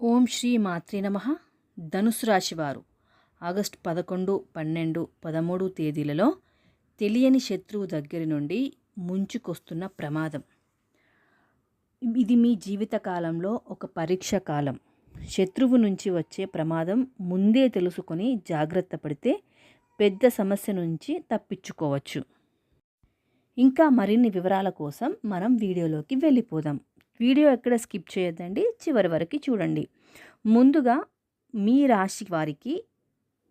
ఓం శ్రీ మాత్రే నమ. ధనుసు రాశివారు ఆగస్టు పదకొండు పన్నెండు పదమూడు తేదీలలో తెలియని శత్రువు దగ్గర నుండి ముంచుకొస్తున్న ప్రమాదం. ఇది మీ జీవితకాలంలో ఒక పరీక్ష కాలం. శత్రువు నుంచి వచ్చే ప్రమాదం ముందే తెలుసుకొని జాగ్రత్త పడితే పెద్ద సమస్య నుంచి తప్పించుకోవచ్చు. ఇంకా మరిన్ని వివరాల కోసం మనం వీడియోలోకి వెళ్ళిపోదాం. వీడియో ఎక్కడ స్కిప్ చేయొద్దండి చివరి వరకు చూడండి. ముందుగా మీ రాశి వారికి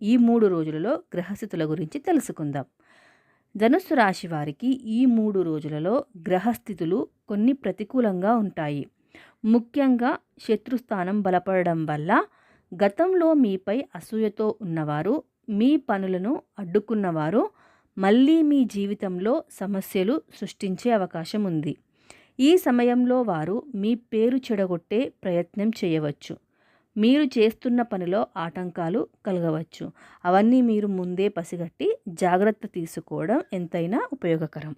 ఈ మూడు రోజులలో గ్రహస్థితుల గురించి తెలుసుకుందాం. ధనుస్సు రాశి వారికి ఈ మూడు రోజులలో గ్రహస్థితులు కొన్ని ప్రతికూలంగా ఉంటాయి. ముఖ్యంగా శత్రుస్థానం బలపడడం వల్ల గతంలో మీపై అసూయతో ఉన్నవారు మీ పనులను అడ్డుకున్నవారు మళ్ళీ మీ జీవితంలో సమస్యలు సృష్టించే అవకాశం ఉంది. ఈ సమయంలో వారు మీ పేరు చెడగొట్టే ప్రయత్నం చేయవచ్చు. మీరు చేస్తున్న పనిలో ఆటంకాలు కలగవచ్చు. అవన్నీ మీరు ముందే పసిగట్టి జాగ్రత్త తీసుకోవడం ఎంతైనా ఉపయోగకరం.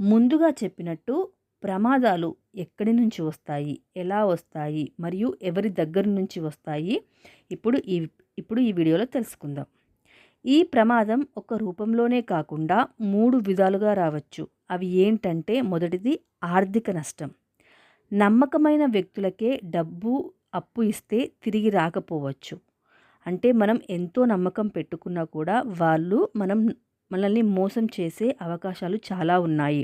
ముందుగా చెప్పినట్టు ప్రమాదాలు ఎక్కడి నుంచి వస్తాయి? ఎలా వస్తాయి? మరియు ఎవరి దగ్గర నుంచి వస్తాయి? ఇప్పుడు ఈ ఇప్పుడు ఈ వీడియోలో తెలుసుకుందాం. ఈ ప్రమాదం ఒక రూపంలోనే కాకుండా మూడు విధాలుగా రావచ్చు. అవి ఏంటంటే మొదటిది ఆర్థిక నష్టం. నమ్మకమైన వ్యక్తులకే డబ్బు అప్పు ఇస్తే తిరిగి రాకపోవచ్చు. అంటే మనం ఎంతో నమ్మకం పెట్టుకున్నా కూడా వాళ్ళు మనం మనల్ని మోసం చేసే అవకాశాలు చాలా ఉన్నాయి.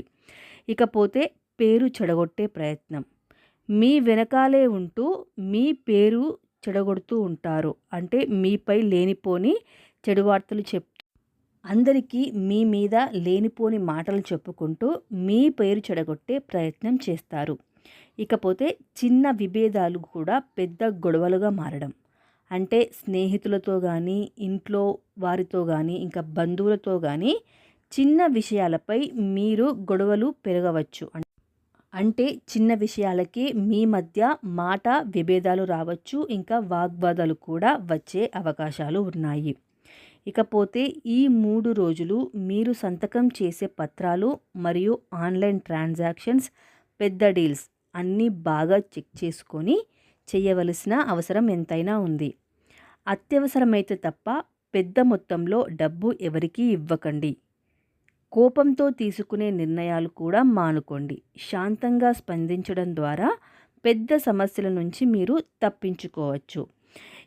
ఇకపోతే పేరు చెడగొట్టే ప్రయత్నం. మీ వెనకాలే ఉంటూ మీ పేరు చెడగొడుతూ ఉంటారు. అంటే మీపై లేనిపోని చెడు వార్తలు చెప్ అందరికీ మీ మీద లేనిపోని మాటలు చెప్పుకుంటూ మీ పేరు చెడగొట్టే ప్రయత్నం చేస్తారు. ఇకపోతే చిన్న విభేదాలు కూడా పెద్ద గొడవలుగా మారడం. అంటే స్నేహితులతో కానీ ఇంట్లో వారితో కానీ ఇంకా బంధువులతో కానీ చిన్న విషయాలపై మీరు గొడవలు పెరగవచ్చు. అంటే చిన్న విషయాలకి మీ మధ్య మాట విభేదాలు రావచ్చు ఇంకా వాగ్వాదాలు కూడా వచ్చే అవకాశాలు ఉన్నాయి. ఇకపోతే ఈ మూడు రోజులు మీరు సంతకం చేసే పత్రాలు మరియు ఆన్లైన్ ట్రాన్సాక్షన్స్ పెద్ద డీల్స్ అన్నీ బాగా చెక్ చేసుకొని చేయవలసిన అవసరం ఎంతైనా ఉంది. అత్యవసరమైతే తప్ప పెద్ద మొత్తంలో డబ్బు ఎవరికీ ఇవ్వకండి. కోపంతో తీసుకునే నిర్ణయాలు కూడా మానుకోండి. శాంతంగా స్పందించడం ద్వారా పెద్ద సమస్యల నుంచి మీరు తప్పించుకోవచ్చు.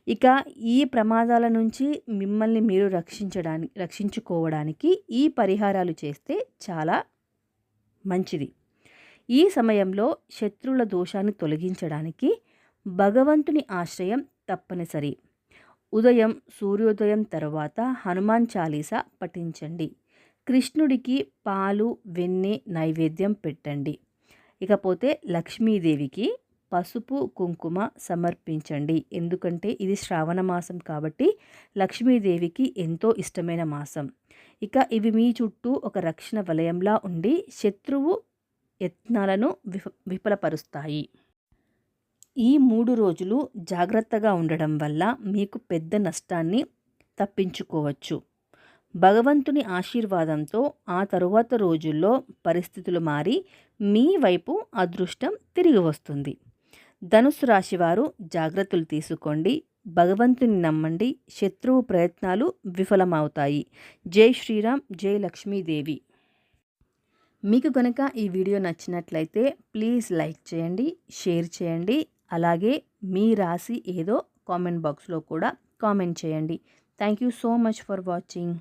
ఇక ఈ ప్రమాదాల నుంచి మిమ్మల్ని మీరు రక్షించడానికి రక్షించుకోవడానికి ఈ పరిహారాలు చేస్తే చాలా మంచిది. ఈ సమయంలో శత్రువుల దోషాన్ని తొలగించడానికి భగవంతుని ఆశ్రయం తప్పనిసరి. ఉదయం సూర్యోదయం తర్వాత హనుమాన్ చాలీసా పఠించండి. కృష్ణుడికి పాలు వెన్నె నైవేద్యం పెట్టండి. ఇకపోతే లక్ష్మీదేవికి పసుపు కుంకుమ సమర్పించండి. ఎందుకంటే ఇది శ్రావణ మాసం కాబట్టి లక్ష్మీదేవికి ఎంతో ఇష్టమైన మాసం. ఇక ఇవి మీ చుట్టూ ఒక రక్షణ వలయంలా ఉండి శత్రువు యత్నాలను విఫ విఫలపరుస్తాయి. ఈ మూడు రోజులు జాగ్రత్తగా ఉండడం వల్ల మీకు పెద్ద నష్టాన్ని తప్పించుకోవచ్చు. భగవంతుని ఆశీర్వాదంతో ఆ తరువాత రోజుల్లో పరిస్థితులు మారి మీ వైపు అదృష్టం తిరిగి వస్తుంది. ధనుసు రాశివారు జాగ్రత్తలు తీసుకోండి. భగవంతుని నమ్మండి. శత్రువు ప్రయత్నాలు విఫలమవుతాయి. జై శ్రీరామ్ జై లక్ష్మీదేవి. మీకు కనుక ఈ వీడియో నచ్చినట్లయితే ప్లీజ్ లైక్ చేయండి షేర్ చేయండి. అలాగే మీ రాశి ఏదో కామెంట్ బాక్స్లో కూడా కామెంట్ చేయండి. Thank you so much for watching.